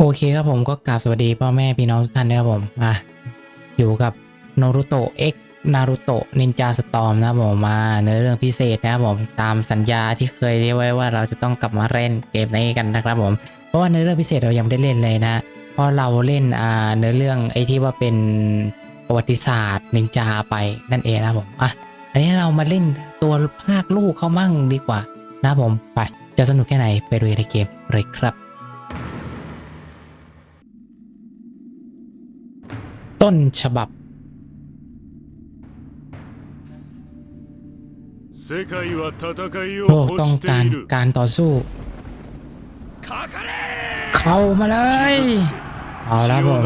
โอเคครับผมก็กราบสวัสดีพ่อแม่พี่น้องทุกท่านนะครับผมมาอยู่กับนารูโตะ X นารูโตะนินจาสตอมนะครับผมมาเนื้อเรื่องพิเศษนะครับผมตามสัญญาที่เคยเรียกไว้ว่าเราจะต้องกลับมาเล่นเกมนี้กันนะครับผมเพราะว่าเนื้อเรื่องพิเศษเรายังไม่ได้เล่นเลยนะเพราะเราเล่นอ่าเนื้อเรื่องไอ้ที่ว่าเป็นประวัติศาสตร์นินจาไปนั่นเองนะครับผมอะอันนี้เรามาเล่นตัวภาคลูกเขามั่งดีกว่านะครับผมไปจะสนุกแค่ไหนไปดูในเกมเลยครับ ต้นฉบับโลกต้องการการต่อสู้ เข้ามาเลย เอาละผม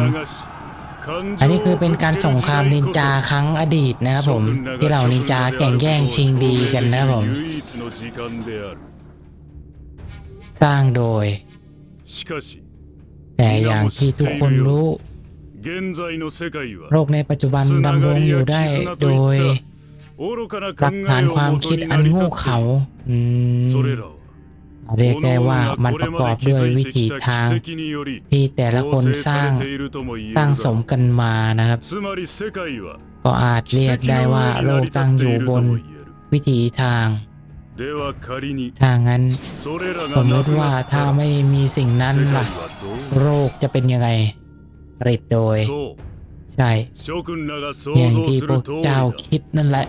อันนี้คือเป็นการส่งครามนินจาครั้งอดีตนะครับผม ที่เหล่านินจาแข่งแย่งชิงดีกันนะครับผม สร้างโดย แต่อย่างที่ทุกคนรู้ โลกในปัจจุบันดำรงอยู่ได้โดยหลักฐานความคิดอันงู้เขาเรียกได้ว่ามันประกอบด้วยวิถีทางที่แต่ละคนสร้างสร้างสมกันมานะครับ ก็อาจเรียกได้ว่าโลกตั้งอยู่บนวิถีทางทางนั้นสมมติว่าถ้าไม่มีสิ่งนั้นล่ะ โรคจะเป็นยังไง ผลิตโดย ใช่อย่างที่พวกเจ้าคิดนั่นแหละ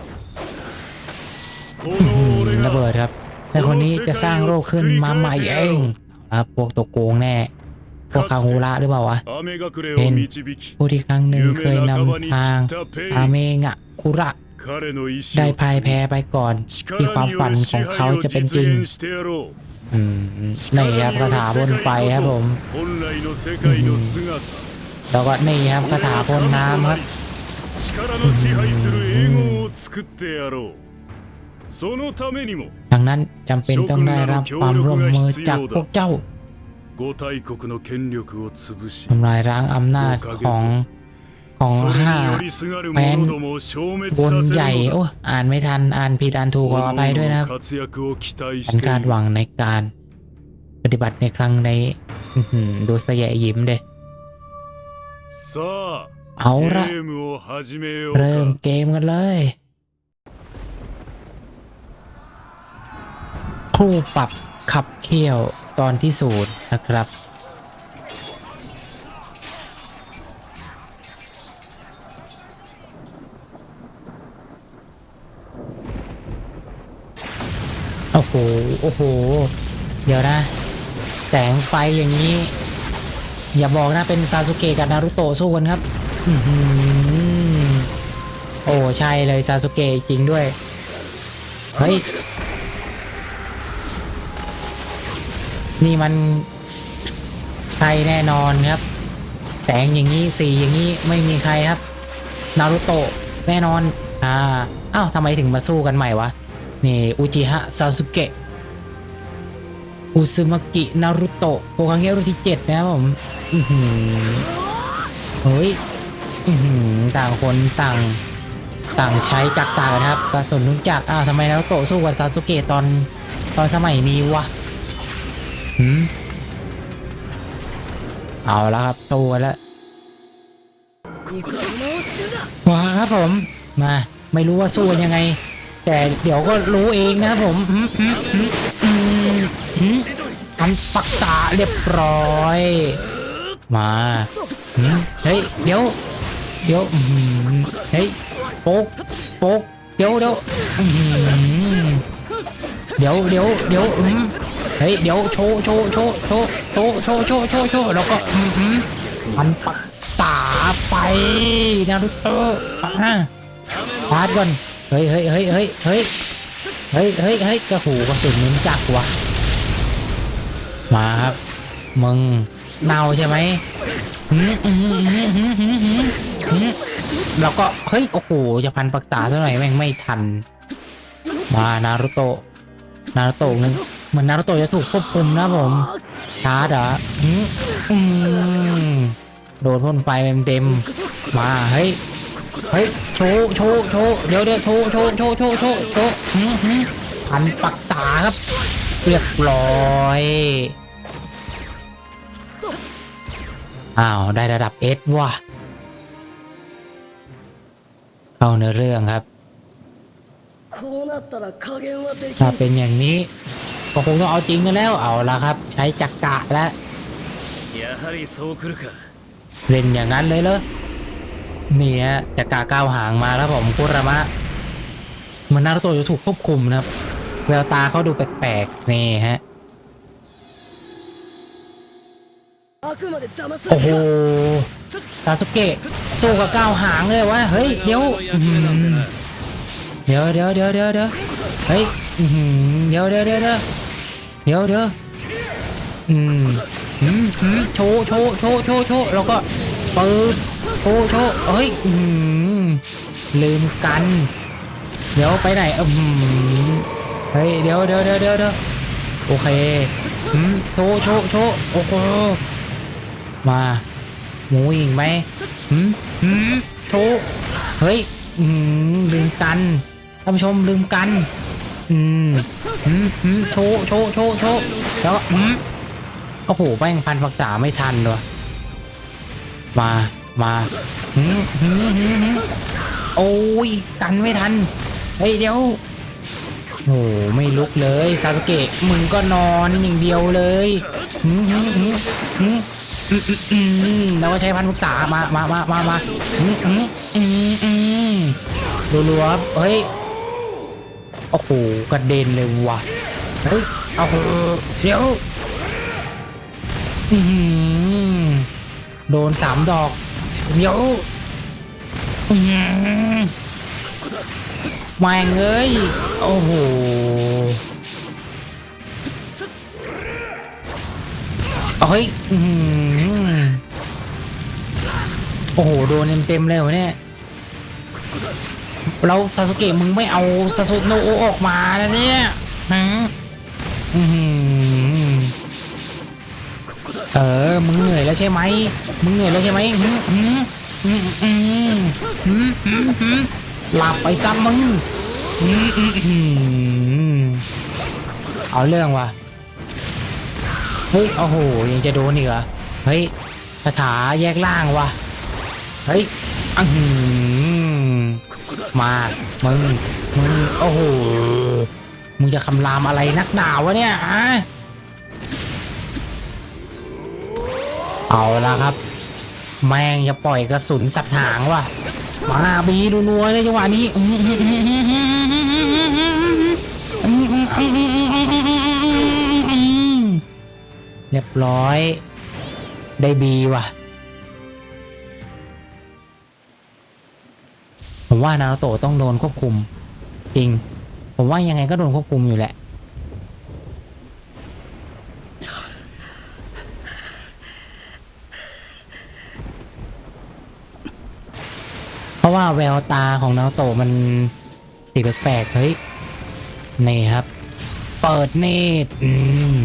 ระเบิดครับ แต่คนนี้จะสร้างโรคขึ้นมาใหม่เองครับพวกตกโกงแน่พวกคาฮูระหรือเปล่าวะเป็นผู้ที่ครั้งหนึ่งเคยนำทางอาเมงะคุระ ได้พ่ายแพ้ไปก่อนที่ความฝันของเขาจะเป็นจริงนี่ครับคาถาบนไปครับผม แล้วก็นี่ครับคาถาพ่นน้ำครับดังนั้นจำเป็นต้องได้รับความร่วมมือจากพวกเจ้าทำลายร้างอำนาจของของห้าแผ่นบนใหญ่โอ้อ่านไม่ทันอ่านผิดอ่านถูกขออภัด้วยนะครับฉันคารหวังในการปฏิบัติในครั้งในดูเสยยิ้มเด้ เอาละเริ่มเกมกันเลย คู่ปรับขับเคี่ยวตอนที่ศูนย์นะครับ โอ้โห โอ้โห เดี๋ยวนะ แสงไฟอย่างนี้ อย่าบอกนะเป็นซาสุเกะกับนารุโตะสู้กันครับอือหือโอ้ใช่เลยซาสุเกะจริงด้วย เฮ้ย นี่มันใช่แน่นอนครับ แสงอย่างนี้สีอย่างนี้ไม่มีใครครับ นารุโตะแน่นอน อ่า อ้าวทำไมถึงมาสู้กันใหม่วะ นี่อุจิฮะซาสุเกะ อุซึมากินารุโตะโคคังเงะรุ่นที่เจ็ดนะครับผมอือหือเฮ้ยอือหือต่างคนต่างต่างใช้จักต่างกันครับกระสุนทุกจักรอ้าวทำไมนารุโตะสู้กับซาสุเกะตอนตอนสมัยนี้วะหืมเอาแล้วครับตัวแล้วว้าครับผม มา ไม่รู้ว่าสู้กันยังไง แต่เดี๋ยวก็รู้เองนะครับผม มันปักษาเรียบร้อย มาเฮ้ยเดี๋ยวเดี๋ยวเฮ้ยโป๊กโป๊กเดี๋ยวเดี๋ยวเดี๋ยวเดี๋ยวเดี๋ยวเฮ้ยเดี๋ยวโชว์โชว์โชว์โชว์โชว์โชว์โชว์โชว์โชว์แล้วก็มันปักษาไปนารุโตะอะพาดก่อนเฮ้ยเฮ้ยเฮ้ยเฮ้ยเฮ้ยเฮ้ยเฮ้ยเฮ้ยกระหูกระสุนมึงจักวะ มาครับ มึงเนาใช่ไหมแล้วก็ เฮ้ย โอ้โห จะพันปรักษาซะหน่อยแม่งไม่ทัน มานารุโตะนารุโตะนึงเหมือนนารุโตะจะถูกควบคุมนะผมช้าร์ดอะโดนพ่นไฟเต็มๆมาเฮ้ยเฮ้ยโชว์โชว์โชว์เดี๋ยวเดี๋ยวโชว์โชว์โชว์โชว์โชว์โชว์พันปักษาครับเรียบร้อย อ้าว ได้ระดับเอสว่ะ เข้าเนื้อเรื่องครับ ถ้าเป็นอย่างนี้ ก็คงต้องเอาจริงกันแล้ว เอาละครับ ใช้จักกะแล้ว เล่นอย่างนั้นเลยเหรอเนี่ยจักกะก้าวหางมาแล้วผมคุรามะมันน่ารุโตะจะถูกควบคุมนะครับ แววตาเขาดูแปลกๆ นี่ฮะ โอ้โหซาสุเกะสู้กับก้าวหางเลยวะเฮ้ยเดี๋ยวเดี๋ยวเดี๋ยวเดี๋ยวเดี๋ยวเดี๋ยวเฮ้ยเดี๋ยวเดี๋ยวเดี๋ยวเดี๋ยวเดี๋ยวเดี๋ยวอืมอืมโชว์โชว์โชว์โชว์โชว์แล้วก็เปิดโชว์โชว์เฮ้ยอื้อหือลืมกัน เดี๋ยวไปไหนอืมเฮ้ยเดี๋ยวเดี๋ยวเดี๋ยวเดี๋ยวเดี๋ยวโอเคอืมโชว์โชว์โชว์โอ้โห มาหมูอีกไหมหืมหืมโชว์เฮ้ยอืมลืมกันท่านผู้ชมลืมกัน อืมหืมหืมโชว์โชว์โชว์โชว์แล้วอืมโอ้โหแป้งพันฝักษาไม่ทันด้วยมามาหืมหืมหืมโอ้ยกันไม่ทันเฮ้ยเดี๋ยวโอ้โหไม่ลุกเลยซาสเกะมึงก็นอนอย่างเดียวเลยหืมหืมหืมหืม เราก็ใช้พันธุกษามามามามามาอืมอืมอืมอืมรัวๆเฮ้ย โอ้โห กระเด็นเลยว่ะ เฮ้ย เอาเหอะเดี๋ยวโดนสามดอกเดี๋ยวแม่งเอ้ย โอ้โหเฮ้ย โอ้โหโดนเต็มๆเลยวะเนี่ยเราซาสุเกะมึงไม่เอาซาสุโนะโอออกมาแล้วเนี่ยฮะเออ มึงเหนื่อยแล้วใช่ไหมมึงเหนื่อยแล้วใช่ไหมหลับไปซะมึงเอาเรื่องว่ะเฮ้ยโอ้โหยังจะโดนอีกเหรอเฮ้ยคาถาแยกล่างว่ะ เฮ้ยอังมามึงมึงโอ้โหมึงจะคำรามอะไรนักหนาวะเนี่ยอะเอาละครับ แม่งจะปล่อยกระสุนสัตว์หางว่ะมาบีดูนัวเลยจังหวะนี้เรียบร้อย ได้บีว่ะ ว่านาโตะต้องโดนควบคุม จริง ผมว่ายังไงก็โดนควบคุมอยู่แหละ เพราะว่าแววตาของนาโตะมันสีแปลกๆเฮ้ยนี่ครับ เปิดเนตรอืม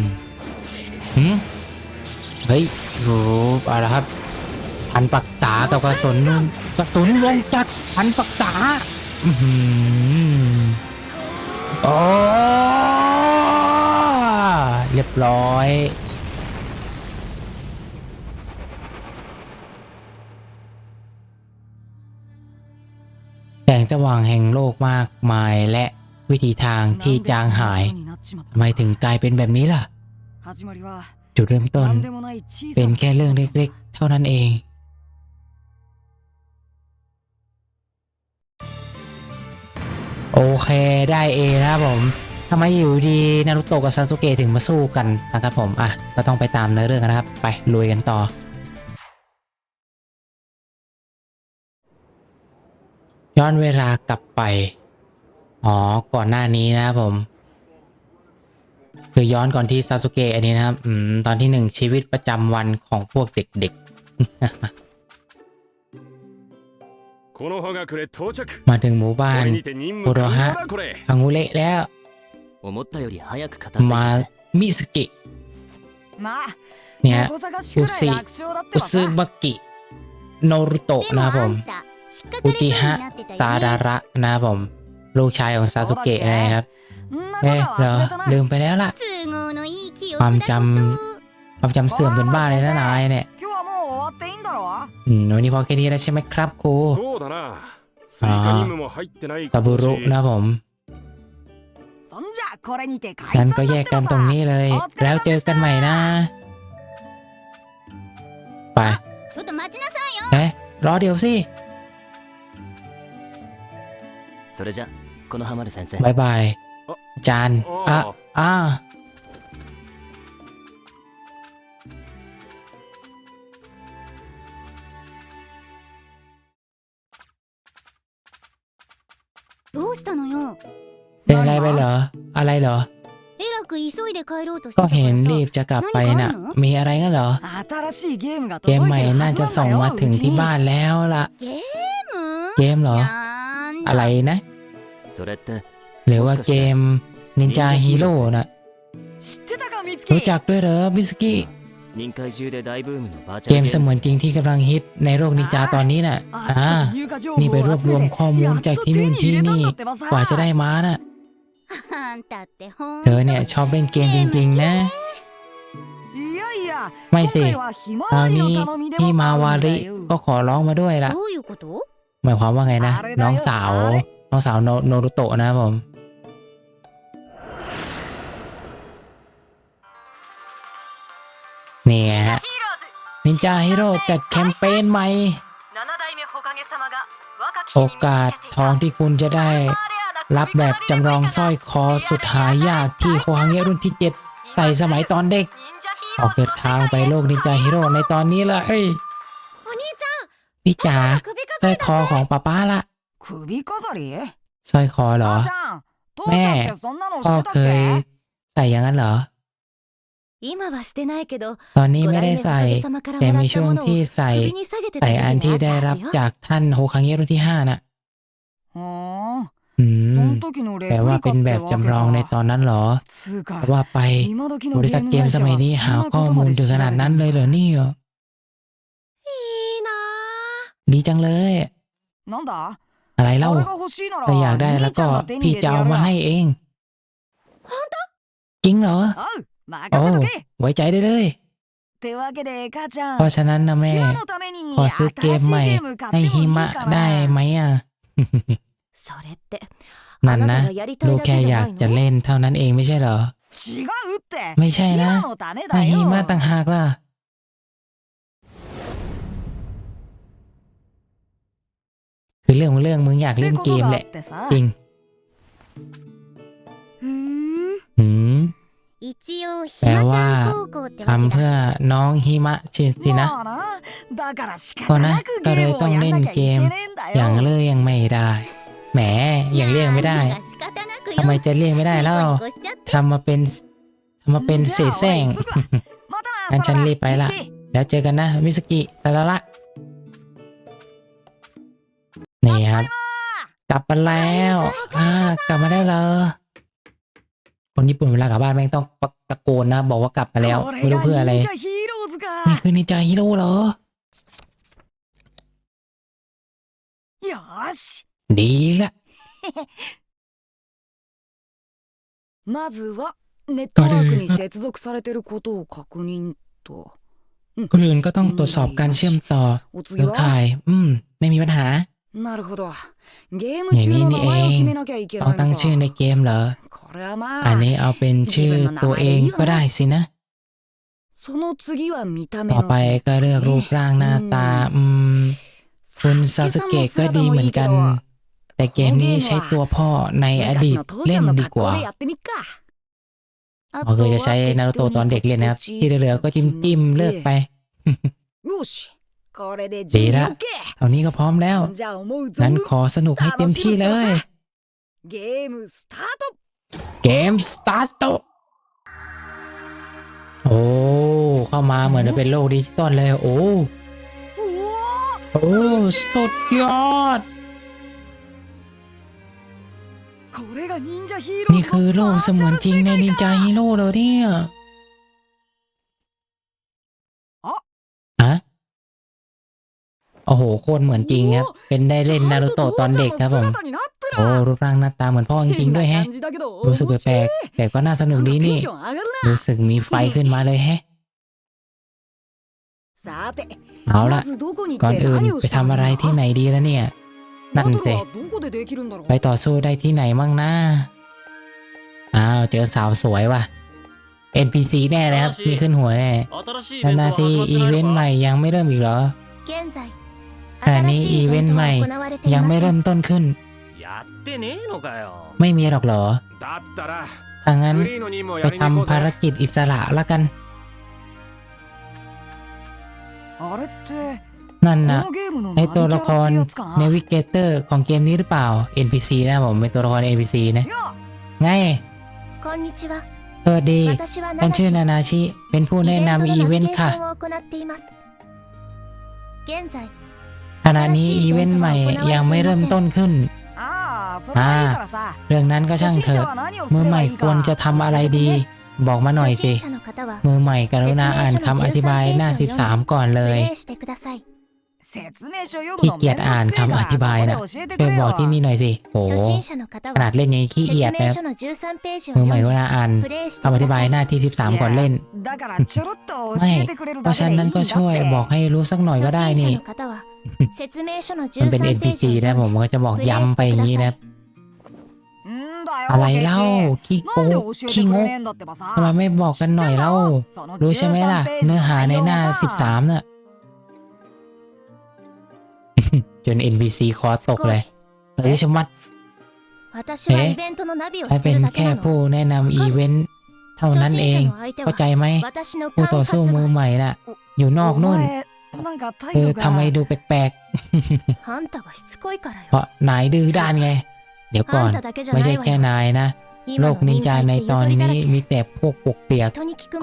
หืมเฮ้ยรู้เอาละครับพันปักษากับกระสุน กระสุนวงจักรพันปรักษาอื้อโอ้เรียบร้อย แสงสว่างแห่งโลกมากมายและวิธีทางที่จางหายทำไมถึงกลายเป็นแบบนี้ล่ะ จุดเริ่มต้น เป็นแค่เรื่องเล็กๆ เท่านั้นเอง โอเคได้เอนะครับผมทำไมอยู่ดีนารุโตะกับซาสุเกะถึงมาสู้กันนะครับผมอะก็ต้องไปตามเนื้อเรื่องนะครับ ไปลุยกันต่อย้อนเวลากลับไป อ๋อ ก่อนหน้านี้นะครับผม คือย้อนก่อนที่ซาสุเกะอันนี้นะครับ อืม ตอนที่หนึ่งชีวิตประจำวันของพวกเด็กๆ มาถึงหมู่บ้านบุโรฮะอางูเละแล้ว มามิสกิเนี่ยอุซิอุซึบกิโนรุโตะนะผมอุจิฮะตาดาระนะผมลูกชายของซาสุเกะนะครับเอ้เราลืมไปแล้วล่ะ ความจำความจำเสื่อมเป็นบ้าเลยนะนายเนี่ย อืมวันนี้พอแค่นี้แล้วใช่ไหมครับครูอ่าตาบุรุนะผมงั้นก็แยกกันตรงนี้เลย แล้วเจอกันใหม่นะ ไปเฮ้ะรอเดี๋ยวสิบายบาย จานอะอะ どうしたのよ เป็นอะไรไปเหรอ อะไรเหรอ えらく急いで帰ろうとして ก็ たから เห็นรี さ บจะกลับไปน่ะ มีอะไรกันเหรอ 新しいゲームが เก 届 ม い ใหม่ てる น่า はず จะ なん ส่ง だよ มาถึง うち ที่ に บ้านแล้วล่ะ ゲーム เกมเหรอ なんだ อะไรนะ それって หรือว่าเกมนินจาฮีโร่น่ะ 知ってたかミツキ รู้จักด้วยเหรอบิสกี้ เกมเสมือนจริงที่กำลังฮิตในโลกนินจาตอนนี้น่ะอ่านี่ไปรวบรวมข้อมูลจากที่นู่นที่นี่กว่าจะได้มาน่ะเธอเนี่ยชอบเล่นเกมจริง ๆ นะ ไม่สิคราวนี้พี่มาวาริก็ขอร้องมาด้วยละหมายความว่าไงนะ น้องสาว น้องสาวโนรุโตะนะผม นินจาฮีโร่จัดแคมเปญใหม่ โอกาสทองที่คุณจะได้ รับแบบจำลองสร้อยคอสุดหายากที่โคฮังเงรุ่นที่ 7 ใส่สมัยตอนเด็ก ออกเดินทางไปโลกนินจาฮีโร่ในตอนนี้ละเอ้ยพี่จ๋าสร้อยคอของป้าป้าละสร้อยคอเหรอ แม่พ่อเคยใส่อย่างนั้นเหรอ ตอนนี้ไม่ได้ใส่ แต่มีช่วงที่ใส่ใส่อันที่ได้รับจากท่านโฮคังเยรุที่ห้านะอืมแปลว่าเป็นแบบจำลองในตอนนั้นหรอว่าไปบริษัทเกมสมัยนี้หาข้อมูลถึงขนาดนั้นเลยเหรอนี่ยดีจังเลย อะไรเล่าถ้าอยากได้แล้วก็พี่จะเอามาให้เอง จริงเหรอ โอ้ไว้ใจได้เลย เพราะฉะนั้นนะแม่ ขอซื้อเกมใหม่ให้ฮิมะได้ไหมอะ นั่นนะลูกแค่อยากจะเล่นเท่านั้นเองไม่ใช่เหรอ ไม่ใช่นะนายฮีมาต่างหากล่ะคือเรื่องของเรื่องมึงอยากเล่นเกมแหละจริง แปลว่าทำเพื่อน้องฮิมะชินสินะก็นะก็เลยต้องเล่นเกม อย่างเลยยังไม่ได้ แหมอย่างเรียกไม่ได้ทำไมจะเรียกไม่ได้แล้วทำมาเป็นทำมาเป็นเศษแสงงั้นฉันรีบไปละแล้วเจอกันนะมิสกิซาละละนี่ครับ กลับมาแล้ว อ่ากลับมาได้วเหร คนญี่ปุ่นเวลากลับบ้านแม่งต้องตะโกนนะ บอกว่ากลับมาแล้ว ไม่รู้เพื่ออะไร นี่คือในใจฮีโร่เหรอดีละまずはネットワークに接続されてることを確認と。คนอื่นก็ต้องตรวจสอบการเชื่อมต่อเครือข่าย อืม ไม่มีปัญหา なるほどゲーム中の名前を決めなきゃいけな ต้อง い ตั้ง の ชื่อใน か เกมเหรอ これはま อัน あ นี้เอาเป็นชื่อตัวเองก็ได้สินะ その次は見た目 ต่อ の ไปก็เลือกรูปร่างหน้าตา อืม คุณซาสึเกะก็ดีเหมือนกัน แต่เกมนี้ใช้ตัวพ่อในอดีต 昔の父ち เล่ ゃ น んの ดี 格 กว่า 好でやってみっか อ๋อคือจะใช้นารูโตะตอนเด็กเล่นนะครับ ที่เหลือๆก็จิ้มจิ้มๆเลือกไป よしこれで ดีละเท่านี้ก็พร้อมแล้ว งั้นขอสนุกให้เต็มที่เลย เกมสตาร์ทเกมสตาร์ทโอ้ เข้ามาเหมือนจะเป็นโลกดิจิตอลเลย โอ้ โอ้สุดยอด นี่คือโลกเสมือนจริงในนินจาฮีโร่เลยเนี่ย โอ้โหโคนเหมือนจริงครับ เป็นได้เล่นนารูโตะตอนเด็กครับผม โอ้รูปร่างหน้าตาเหมือนพ่อจริงๆด้วยแฮะ รู้สึกแปลกแต่ก็น่าสนุกดีนี่ รู้สึกมีไฟขึ้นมาเลยแฮะ เอาละก่อนอื่นไปทำอะไรที่ไหนดีแล้วเนี่ย นั่นสิไปต่อสู้ได้ที่ไหนมั่งนะอ้าวเจอสาวสวยว่ะ NPC แน่เลยครับ มีขึ้นหัวแน่นานาซีอีเวนต์ใหม่ยังไม่เริ่มอีกเหรอ แต่นี้อีเวนต์ใหม่ ยังไม่เริ่มต้นขึ้น ไม่มีหรอกหรอถ้างั้นไปทำภารกิจอิสระแล้วกัน นั่นนะในตัวละครเนวิเกเตอร์ของเกมนี้หรือเปล่า NPC นะผมเป็นตัวละคร NPC นะไงสวัสดีฉันชื่อนานาชิ เป็นผู้แนะนำอีเวนต์ค่ะ ขณะนี้อีเวนต์ใหม่ยังไม่เริ่มต้นขึ้นอ่าเรื่องนั้นก็ช่างเถอะ มือใหม่ควรจะทำอะไรดี บอกมาหน่อยสิ มือใหม่กรุณาอ่านคำอธิบายหน้า 13 ก่อนเลยขี้เกียจอ่านคำอธิบายนะช่วยบอกที่นี่หน่อยสิโอ้ขนาดเล่นยังขี้เกียจนะมือใหม่ก็น่าอ่านคำอธิบายหน้าที่ 13 ก่อนเล่นไม่เพราะฉันนั้นก็ช่วยบอกให้รู้สักหน่อยก็ได้นี่ มันเป็น NPC นะผมก็จะบอกย้ำไปอย่างนี้นะอะไรเล่าขี้โกขี้งกทำไมไม่บอกกันหน่อยเล่า รู้ใช่ไหมล่ะ เนื้อหาในหน้า 13 น่ะ จน NPC คอตกเลยเฮ้ยชมัดเอ๊ะถ้าเป็นแค่ผู้แนะนำอีเวนต์เท่านั้นเอง เข้าใจไหมผู้ต่อสู้มือใหม่น่ะ อยู่นอกนู่น คือทำไมดูแปลกๆ เพราะนายดื้อด้านไง เดี๋ยวก่อนไม่ใช่แค่นายนะ โลกนินจาในตอนนี้มีแต่พวกปกเปียก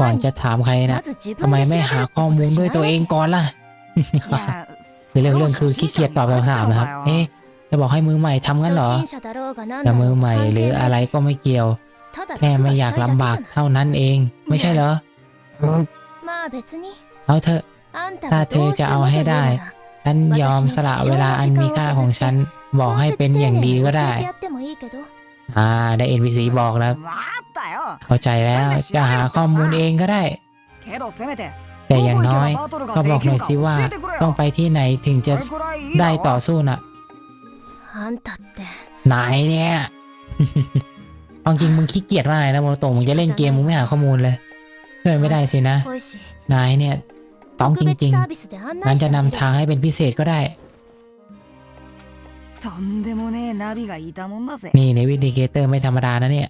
ก่อนจะถามใครนะทำไมไม่หาข้อมูลด้วยตัวเองก่อนล่ะ คือเรื่องเรื่องคือขี้เกียจตอบคำถามนะครับ เอ๊ะจะบอกให้มือใหม่ทำงั้นหรอแต่มือใหม่หรืออะไรก็ไม่เกี่ยว แค่ไม่อยากลำบากเท่านั้นเอง ไม่ใช่เหรอเอาเถอะ ถ้าเธอจะเอาให้ได้ ฉันยอมสละเวลาอันมีค่าของฉัน บอกให้เป็นอย่างดีก็ได้ อ่า ได้เอ็นวีสีบอกแล้ว เข้าใจแล้ว จะหาข้อมูลเองก็ได้ แต่อย่างน้อย ก็บอกหน่อยสิว่า ต้องไปที่ไหนถึงจะได้ต่อสู้น่ะไหนเนี่ยเอาจริงมึงขี้เกียจมากเลยนะโมโตะมึงจะเล่นเกมมึงไม่หาข้อมูลเลย ช่วยไม่ได้สินะ นายเนี่ย ต้องจริงๆงั้นจะนำทางให้เป็นพิเศษก็ได้ นี่ในวิดีเกเตอร์ไม่ธรรมดานะเนี่ย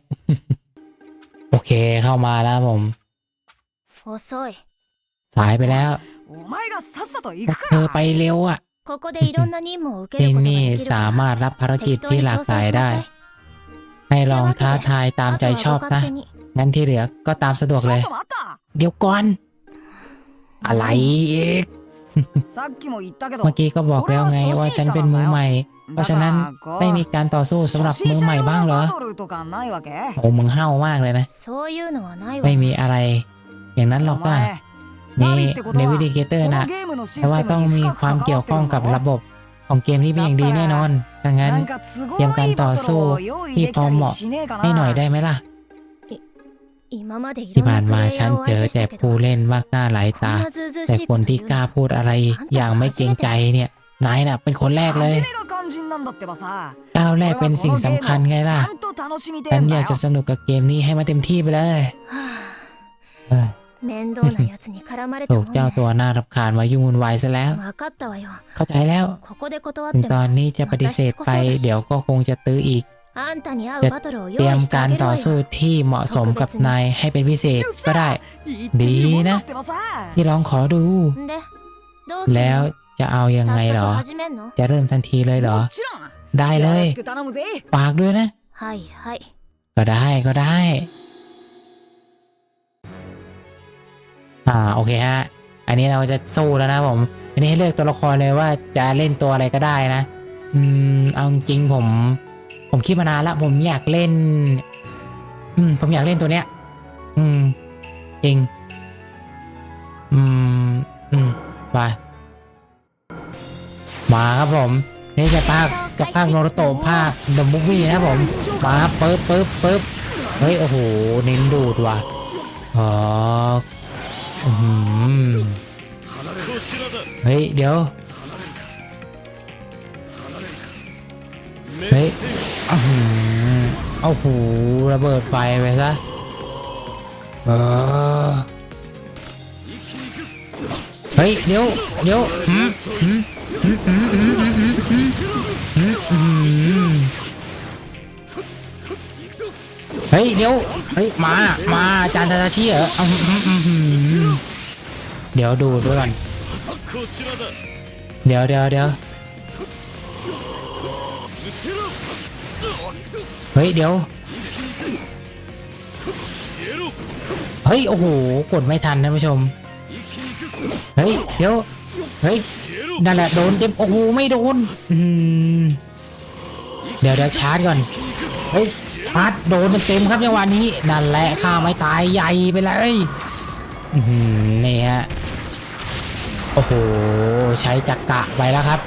โอเคเข้ามาแล้วผมสายไปแล้วเธอไปเร็วอะที่นี่สามารถรับภารกิจที่หลากหลายได้ ให้ลองท้าทายตามใจชอบนะ งั้นที่เหลือก็ตามสะดวกเลย เดี๋ยวก่อน อะไรอีก เมื่อกี้ก็บอกแล้วไงว่าฉันเป็นมือใหม่ เพราะฉะนั้นไม่มีการต่อสู้สำหรับมือใหม่บ้างเหรอโอ้มึงเห่ามากเลยนะ ไม่มีอะไร อย่างนั้นหรอกนะนี่ในวิดีเกเตอร์นะแต่ว่าต้องมีความเกี่ยวข้องกับระบบของเกมนี้เป็นอย่างดีแน่นอนดังนั้นเตรียมการต่อสู้ที่พอเหมาะให้หน่อยได้ไหมล่ะ ที่ผ่านมาฉันเจอแต่ผู้เล่นมากหน้าหลายตา แต่คนที่กล้าพูดอะไรอย่างไม่เกรงใจเนี่ยนายน่ะเป็นคนแรกเลยก้าวแรกเป็นสิ่งสำคัญไงล่ะฉันอยากจะสนุกกับเกมนี้ให้มาเต็มที่ไปเลยถูกเจ้าตัวน่ารับคาญมายุ่งวุ่นวายซะแล้ว เข้าใจแล้ว ถึงตอนนี้จะปฏิเสธไป เดี๋ยวก็คงจะตื้ออีก เตรียมการต่อสู้ที่เหมาะสมกับนายให้เป็นพิเศษก็ได้ ดีนะ ที่ลองขอดู แล้วจะเอายังไงหรอ จะเริ่มทันทีเลยหรอ ได้เลยปากด้วยนะ ก็ได้ก็ได้ อ่าโอเคฮะ อันนี้เราจะสู้แล้วนะผม อันนี้ให้เลือกตัวละครเลยว่าจะเล่นตัวอะไรก็ได้นะ อืมเอาจริงผม ผมคิดมานานละผมอยากเล่น อืม ผมอยากเล่นตัวเนี้ย อืม จริง อืม อืมไปมาครับผม นี่จะภาคจะภาคโนรโตะภาค The Movie นะครับผม มาปึ๊บปึ๊บปึ๊บเฮ้ย โอ้โห เน้นดูดว่ะอ๋ออืมเฮ้ย เดี๋ยว เฮ้ย เอาหูเอาหูระเบิดไฟไปซะเฮ้ยเดี๋ยวเดี๋ยวอืมอืมอืมอืมอืมอืมอืมอืมเฮ้ยเดี๋ยวเฮ้ยมามาอาจารย์ธนาชีเหรอเอาเดี๋ยวดูด้วยก่อนเดี๋ยวเดี๋ยวเดี๋ยว เฮ้ยเดี๋ยว เฮ้ย โอ้โห กดไม่ทันท่านผู้ชม เฮ้ย เดี๋ยว เฮ้ย นั่นแหละโดนเต็ม โอ้โห ไม่โดน อืม เดี๋ยวเดี๋ยวชาร์จก่อน เฮ้ยชาร์จโดนเต็มครับจังหวะนี้ นั่นแหละข้าไม่ตายใหญ่ไปเลยนี่ฮะ โอ้โห ใช้จักระไปแล้วครับ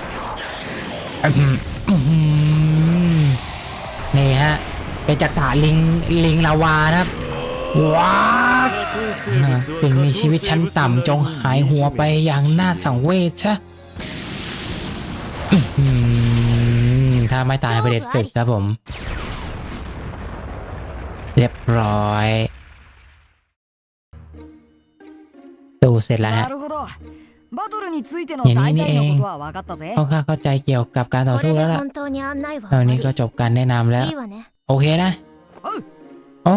นี่ฮะเป็นจักระลิงลิงลาวานะครับว้าสิ่งมีชีวิตชั้นต่ำจงหายหัวไปอย่างน่าสังเวชะถ้าไม่ตายไปเด็ดศึกครับผม เรียบร้อยสู้เสร็จแล้วฮะ อย่างนี้นี่เองค่อนข้เข้าใจเกี่ยวกับการต่อสู้แล้วล่ะตอนนี้ก็จบการแนะนำแล้ว โอเคนะโอ้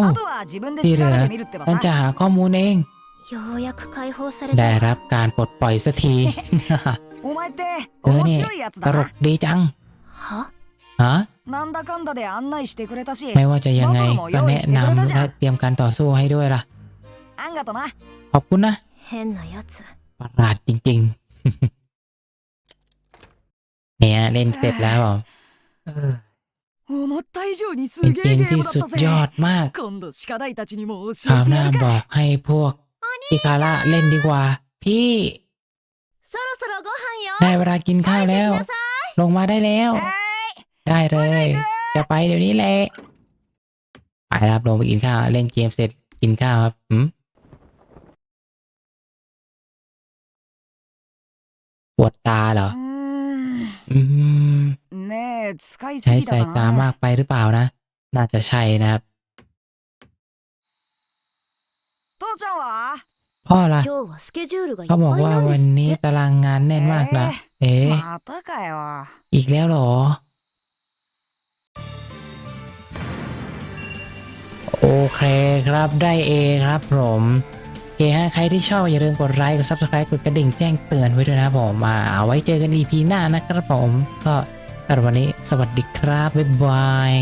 ที่เหลือฉันจะหาข้อมูลเอง ได้รับการปลดปล่อยสักทีเออเนี่ตลกดีจังฮะไม่ว่าจะยังไงก็แนะนำและเตรียมการต่อสู้ให้ด้วยล่ะ ขอบคุณนะ ประหลาดจริง ๆ เนี่ยเล่นเสร็จแล้วเหรอเกมที่สุดยอดมากคราวหน้าบอกให้พวกชิคาระเล่นดีกว่า พี่ได้เวลากินข้าวแล้ว ลงมาได้แล้ว ได้เลย จะไปเดี๋ยวนี้แหละไปครับลงไปกินข้าว เล่นเกมเสร็จกินข้าวครับอืม ปวดตาเหรอ ーいうん อืม ねえ使いす ใช้ ぎ สาย た ตา か มา な กไปหรือเปล่านะ น่าจะใช่นะครับ 父ちゃんは พ่อล่ะ 今日はスケジュールがいっ เขาบอก ぱい ว่า なんで วัน すっ นี้ て ตารางงานแน่นมากนะ เอ๊ะ またかよ อีกแล้วเหรอ โอเคครับได้เอครับผมโอเค ฮะ ใครที่ชอบอย่าลืมกดไลค์ กด subscribe กดกระดิ่งแจ้งเตือนไว้ด้วยนะผมมาเอาไว้เจอกัน EP หน้านะครับผม ก็สำหรับวันนี้สวัสดีครับ บ๊ายบาย